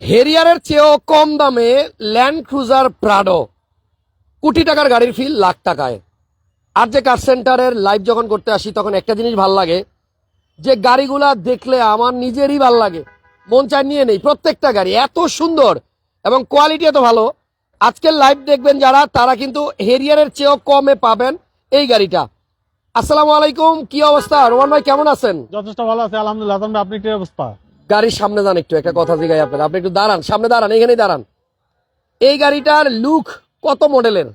হেরিয়ারের চেয়েও কম দামে land cruiser Prado. কোটি টাকার গাড়ির ফিল লাখ টাকায়। আর যে কার সেন্টারের লাইভ যখন করতে আসি, তখন একটা জিনিস ভালো লাগে, যে গাড়িগুলা দেখলে আমার নিজেরই ভালো লাগে। মন চায় নিয়ে নেই, প্রত্যেকটা গাড়ি এত সুন্দর এবং কোয়ালিটি এত ভালো। আজকের লাইভ দেখবেন যারা, তারা কিন্তু হেরিয়ারের চেয়েও কমে পাবেন এই গাড়িটা। আসসালামু আলাইকুম, কি অবস্থা? রোমান ভাই, কেমন আছেন? যথেষ্ট ভালো আছে, আলহামদুলিল্লাহ। আপনি কি অবস্থা? গাড়ির সামনে যান একটু একটা কথা জিগাই আপনার আপনি একটু দাঁড়ান সামনে দাঁড়ান এখানেই দাঁড়ান। এই গাড়িটার লুক কত মডেলের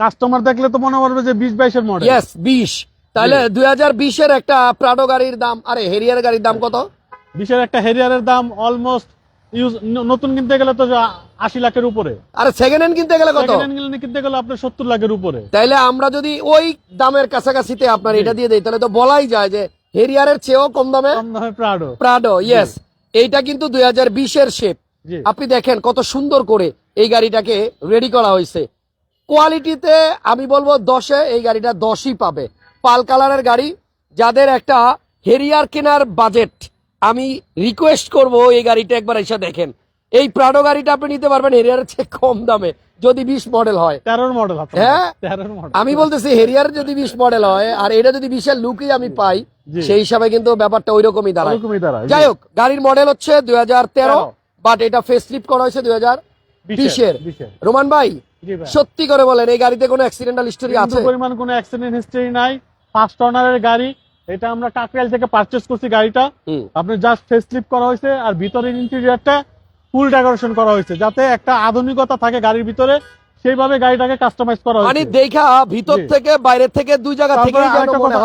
কাস্টমার দেখলে তো মনে করবে যে বিশ বাইশের মডেল ইয়েস বিশ। তাহলে দুই হাজার বিশের একটা প্রাডো গাড়ির দাম আরে হেরিয়ার গাড়ির দাম কত? বিশের একটা হেরিয়ারের দাম অলমোস্ট ইউজ নতুন কিনতে গেলে তো আশি লাখের উপরে। আরে সেকেন্ড হ্যান্ড কিনতে গেলে কত? সেকেন্ড হ্যান্ড কিনতে গেলে আপনার সত্তর লাখের উপরে। তাইলে আমরা যদি ওই দামের কাছাকাছিতে আপনার এটা দিয়ে দেই তাহলে তো বলাই যায় যে হেরিয়ারের চেয়েও কম দামে? প্রাডো প্রাডো ইয়েস এইটা কিন্তু দুই হাজার বিশের শেপ আপনি দেখেন কত সুন্দর করে এই গাড়িটাকে রেডি করা হয়েছে। কোয়ালিটিতে আমি বলব দশে এই গাড়িটা দশই পাবে। পাল কালারের গাড়ি যাদের একটা হেরিয়ার কেনার বাজেট আমি রিকোয়েস্ট করব এই গাড়িটা একবার এসে দেখেন। এই প্রাডো গাড়িটা আপনি নিতে পারবেন হেরিয়ারের চেয়ে কম দামে। যদি বিশ মডেল হয়। তেরোর মডেল হ্যাঁ? আমি বলতেছি হেরিয়ার যদি বিশ মডেল হয় আর এটা যদি বিশের লুকই আমি পাই সেই হিসাবে কিন্তু ব্যাপারটা ওই রকমই দাঁড়ায়। যাই হোক গাড়ির মডেল হচ্ছে দুই হাজার তেরো বাট এটা ফেস করা হয়েছে দুই হাজার বিশের রোমান ভাই সত্যি করে বলেন এই গাড়িতে কোনো অ্যাক্সিডেন্টাল হিস্টোরি আছে? পরিমাণ কোনো অ্যাক্সিডেন্ট হিস্টোরি নাই। ফার্স্ট অনারের গাড়ি এটা আমরা কাকরাইল থেকে পারচেস করছি গাড়িটা। হুম। আপনি জাস্ট ফেস স্লিপ করা হয়েছে আর ভিতরের ইন্টেরিয়রটা ফুল ডেকোরেশন করা হয়েছে যাতে একটা আধুনিকতা থাকে গাড়ির ভিতরে সেইভাবে গাড়িটাকে কাস্টমাইজ করা মানে দেখা ভিতর থেকে বাইরে থেকে দুই জায়গা থেকে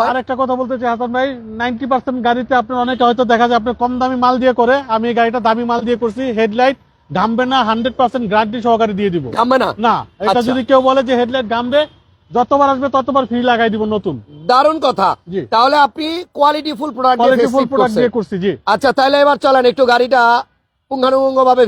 আরেকটা কথা বলতে চাই হাসান ভাই নাইনটি পার্সেন্ট গাড়িতে আপনার অনেকে হয়তো দেখা যায় আপনি কম দামি মাল দিয়ে করে আমি এই গাড়িটা দামি মাল দিয়ে করছি হেডলাইট ঘামবে না হান্ড্রেড পার্সেন্ট গ্যারান্টি সহকারে দিয়ে দিব। থামবে না? না এটা আচ্ছা। যদি কেউ বলে যে হেডলাইট ঘামবে যতবার আসবে ততবার ফ্রি লাগাই দিব নতুন। দারুণ কথা। তাহলে আপনি quality full product quality full product দিয়ে করছি জি। আচ্ছা তাহলে এবার চলেন একটু গাড়িটা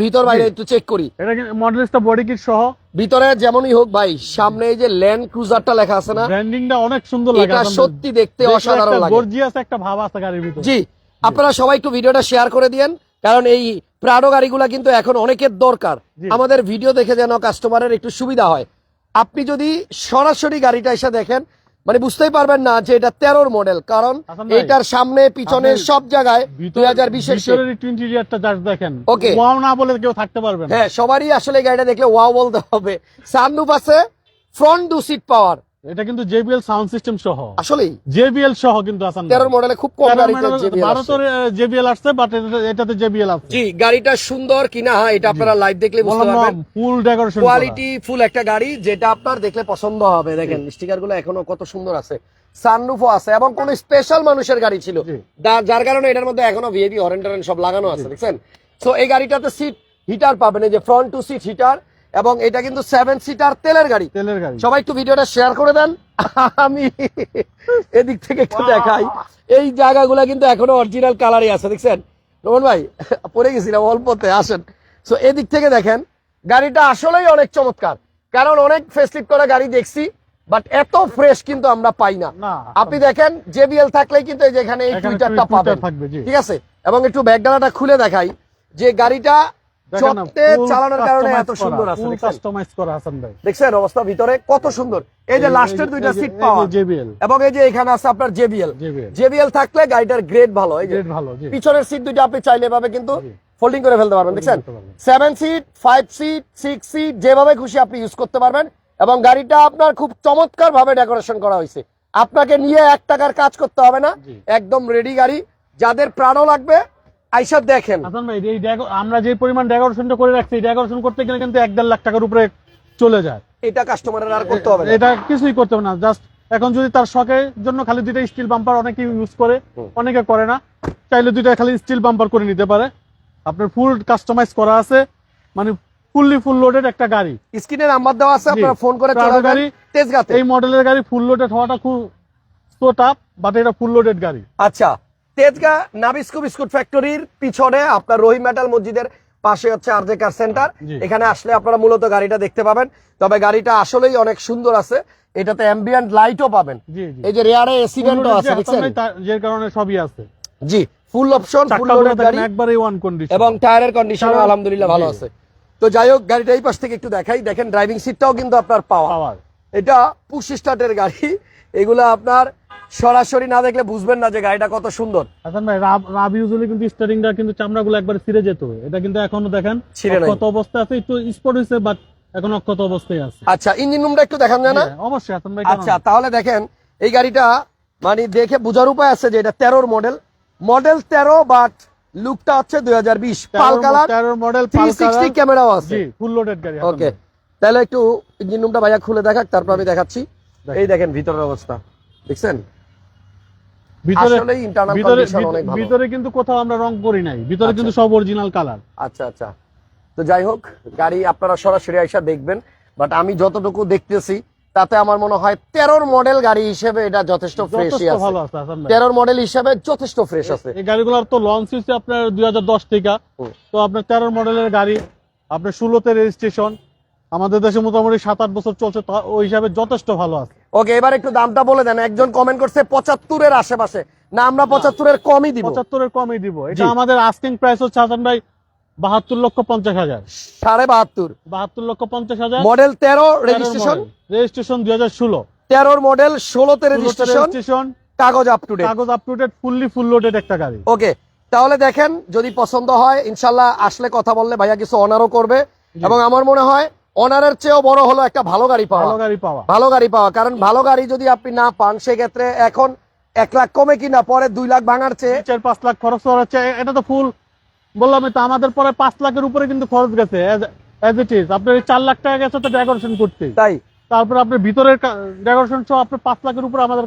ভিতর বাইরে একটু চেক করি। এটা বডি কিট সহ। ভিতরে যেমনই হোক ভাই সামনে এই যে ল্যান্ড ক্রুজারটা লেখা আছে না ব্র্যান্ডিংটা অনেক সুন্দর লাগে এটা সত্যি দেখতে অসাধারণ লাগে। গর্জিয়াস একটা ভাব আছে গাড়ির ভিতরে। জি আপনারা সবাই একটু ভিডিওটা শেয়ার করে দিয়েন কারণ এই প্রাডো গাড়িগুলা কিন্তু এখন অনেকের দরকার। আমাদের ভিডিও দেখে যেন কাস্টমারের একটু সুবিধা হয়। আপনি যদি সরাসরি গাড়িটা এসে দেখেন মানে বুঝতেই পারবেন না যে এটা তেরোর মডেল কারণ এটার সামনে পিছনে সব জায়গায় দুই হাজার বিশের দেখেন. ওয়াও না বলে কেউ থাকতে পারবে হ্যাঁ সবারই আসলে গাড়িটা দেখলে ওয়াও বলতে হবে। সানরুফ আছে ফ্রন্ট দু সিট পাওয়ার এটা কিন্তু জেবিএল সাউন্ড সিস্টেম সহ। আসলেই? জেবিএল সহ কিন্তু আসান তেরোর মডেলে খুব কম গাড়িতে JBL আসছে। ভারতের জেবিএল আসছে বাট এটাতে জেবিএল আছে। জি গাড়িটা সুন্দর কিনা এটা আপনারা লাইভ দেখলে বুঝতে পারবেন। ফুল ডেকোরেশন কোয়ালিটি ফুল একটা গাড়ি যেটা আপনার দেখলে পছন্দ হবে। দেখেন স্টিকারগুলো এখনও কত সুন্দর আছে। সানরুফও আছে এবং কোন স্পেশাল মানুষের গাড়ি ছিল। যার কারণে এটার মধ্যে এখনও ভিএপি হরেন টরেন সব লাগানো আছে দেখছেন? তো এই গাড়িটাতে সিট হিটার পাবেন এই যে ফ্রন্ট টু সিট হিটার এবং এটা কিন্তু সেভেন সিটার তেলের গাড়ি। তেলের গাড়ি। সবাই একটু ভিডিওটা শেয়ার করে দেন। আমি এদিক থেকে একটু দেখাই। এই জায়গাগুলো কিন্তু এখনও অরিজিনাল কালারই আছে দেখছেন? রোহন ভাই পড়ে গেছিলাম অল্পতে আসেন। তো এদিক থেকে দেখেন গাড়িটা আসলেই অনেক চমৎকার। কারণ অনেক ফেসলিপ করা গাড়ি দেখছি বাট এত ফ্রেশ কিন্তু আমরা পাই না। আপনি দেখেন জেবিএল থাকলেই কিন্তু এই যেখানে এই টুইটারটা পাবেন। ঠিক আছে? এবং একটু ব্যাকডালাটা খুলে দেখাই যে গাড়িটা দেখেন না, চটে full চালানোর কারণে customize এত করা, সুন্দর আছে full করা হাসান ভাই। দেখছেন অবস্থা ভিতরে? কত সুন্দর। এই যে লাস্টের দুইটা সিট পাওয়া। জেবিএল এবং এই যে এখানে আছে আপনার জেবিএল জেবিএল জেবিএল থাকলে গাড়িটার গ্রেড ভালো এই যে। ভালো পিছনের সিট দুইটা আপনি চাইলে এভাবে কিন্তু ফোল্ডিং করে ফেলতে পারবেন দেখছেন? Seven seat five seat six seat যেভাবে খুশি আপনি ইউজ করতে পারবেন। এবং গাড়িটা আপনার খুব চমৎকার ভাবে ডেকোরেশন করা হয়েছে। আপনাকে নিয়ে এক টাকার কাজ করতে হবে না। একদম রেডি গাড়ি। যাদের প্রাণও লাগবে আইসা দেখেন। আমরা যে পরিমাণ ডেকোরেশনটা করে রাখছি ডেকোরেশন করতে গেলে কিন্তু এক দেড় লাখ টাকার উপরে চলে যায়। এটা কাস্টমারের আর করতে হবে এটা কিছুই করতে হবে না জাস্ট এখন যদি তার শখের জন্য খালি দুইটা স্টিল বাম্পার অনেকে ইউজ করে অনেকে করে না চাইলে দুইটা খালি স্টিল বাম্পার করে নিতে পারে। আপনার ফুল কাস্টমাইজ করা আছে মানে ফুললি ফুল লোডেড একটা গাড়ি। স্ক্রিনে নাম্বার দেওয়া আছে। আপনারা ফোন করে চলে গাড়ি তেজগাতে। এই মডেলের গাড়ি ফুল লোডেড হওয়াটা খুব সো টাফ বাট এটা ফুল লোডেড গাড়ি। আচ্ছা তেজগা নাবিস্কু বিস্কুট ফ্যাক্টরির পিছনে আপনার রহিম মেটাল মসজিদের পাশে হচ্ছে আরজে কার সেন্টার। এখানে আসলে আপনারা মূলত গাড়িটা দেখতে পাবেন। তবে গাড়িটা আসলেই অনেক সুন্দর আছে। এটাতে অ্যাম্বিয়েন্ট লাইটও পাবেন। এই যে রেয়ারে এসি ভেন্টও আছে দেখছেন? যে কারণে সবই আছে। জি ফুল অপশন ফুল লোডেড গাড়ি একবারে ওয়ান কন্ডিশন এবং টায়ারের কন্ডিশন আলহামদুলিল্লাহ ভালো আছে। তো যাই হোক গাড়িটা এই পাশ থেকে একটু দেখাই। দেখেন ড্রাইভিং সিটটাও কিন্তু আপনার পাওয়া। পাওয়ার এটা পুশ স্টার্টের গাড়ি। এগুলো আপনার সরাসরি না দেখলে বুঝবেন না যে গাড়িটা কত সুন্দর। হাসান ভাই রাব ইউজুয়ালি কিন্তু স্টারিংটা কিন্তু চামড়াগুলো একবারে ছিঁড়ে যেত এটা কিন্তু এখনও দেখেন কত অবস্থা আছে একটু স্পট হয়েছে বাট এখন অক্ষত অবস্থায় আছে। আচ্ছা ইঞ্জিন রুমটা একটু দেখান না হ্যাঁ, অবশ্যই হাসান ভাই আচ্ছা তাহলে দেখেন এই গাড়িটা মানে দেখে বোঝার উপায় আছে যে এটা তেরোর মডেল মডেল তেরো বাট লুকটা হচ্ছে দুই হাজার বিশ পাল কালার মডেল থ্রি সিক্সটি ক্যামেরাও আছে। ফুল লোডেড গাড়ি ওকে তাহলে একটু ইঞ্জিন রুমটা ভাইয়া খুলে দেখাক তারপর আমি দেখাচ্ছি। এই দেখেন ভিতরের অবস্থা। দেখছেন? ভিতরে অনেক ভালো। কিন্তু কোথাও আমরা রং করি নাই। ভিতরে কিন্তু সব অরিজিনাল কালার আচ্ছা আচ্ছা। তো যাই হোক গাড়ি আপনারা সরাসরি আইসা দেখবেন বাট আমি যতটুকু দেখতেছি তাতে আমার মনে হয় তেরোর মডেল গাড়ি হিসেবে এটা যথেষ্ট যথেষ্ট আছে। তেরোর মডেল হিসেবে যথেষ্ট ফ্রেশ আছে। এই গাড়িগুলোর তো লঞ্চ হয়েছে আপনার দুই হাজার দশ থেকে। তো আপনার তেরো মডেলের গাড়ি আপনার ষোলোতে রেজিস্ট্রেশন আমাদের দেশে মোটামুটি সাত আট বছর চলছে তা ওই হিসাবে যথেষ্ট ভালো আছে। ওকে এবার একটু দামটা বলে দেন। একজন কমেন্ট করছে পঁচাত্তরের আশেপাশে। না আমরা পঁচাত্তরের কমই দিব। পঁচাত্তরের কমই দিব। এটা আমাদের আস্কিং প্রাইস হচ্ছে হাসান ভাই বাহাত্তর লক্ষ পঞ্চাশ হাজার। সাড়ে বাহাত্তর। বাহাত্তর লক্ষ পঞ্চাশ হাজার। মডেল তেরো রেজিস্ট্রেশন রেজিস্ট্রেশন দুই হাজার ষোলো। তেরোর মডেল ষোলোতে রেজিস্ট্রেশন রেজিস্ট্রেশন কাগজ আপ টু ডেট কাগজ up to date fully full loaded একটা গাড়ি। ওকে তাহলে দেখেন যদি পছন্দ হয় ইনশাল্লাহ আসলে কথা বললে ভাইয়া কিছু অনারও করবে। এবং আমার মনে হয় অনারের চেয়েও বড় হলো একটা ভালো গাড়ি পাওয়া। ভালো গাড়ি পাওয়া। ভালো গাড়ি পাওয়া কারণ ভালো গাড়ি যদি আপনি না পান সেক্ষেত্রে এখন এক লাখ কমে কিনা পরে দুই লাখ ভাঙার চেয়ে চার পাঁচ লাখ খরচ করা হচ্ছে এটা তো ফুল বললাম তো আমাদের পরে পাঁচ লাখের উপরে কিন্তু খরচ গেছে এজ ইট ইজ আপনার চার লাখ টাকা গেছে তো ডেকোরেশন করতে তাই। তারপর আপনার ভিতরের ডেকোরেশন সহ আপনার পাঁচ লাখের উপরে আমাদের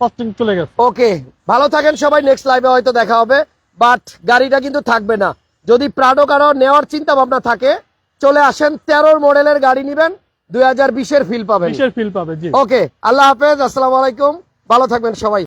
কস্টিং চলে গেছে। ওকে ভালো থাকেন সবাই নেক্সট লাইভে হয়তো দেখা হবে বাট গাড়িটা কিন্তু থাকবে না। যদি প্রাডো কারও নেওয়ার চিন্তা ভাবনা থাকে চলে আসেন তেরোর মডেলের গাড়ি নিবেন দুই হাজার বিশের ফিল পাবেন। ফিল পাবে ওকে আল্লাহ হাফেজ আসসালাম আলাইকুম ভালো থাকবেন সবাই।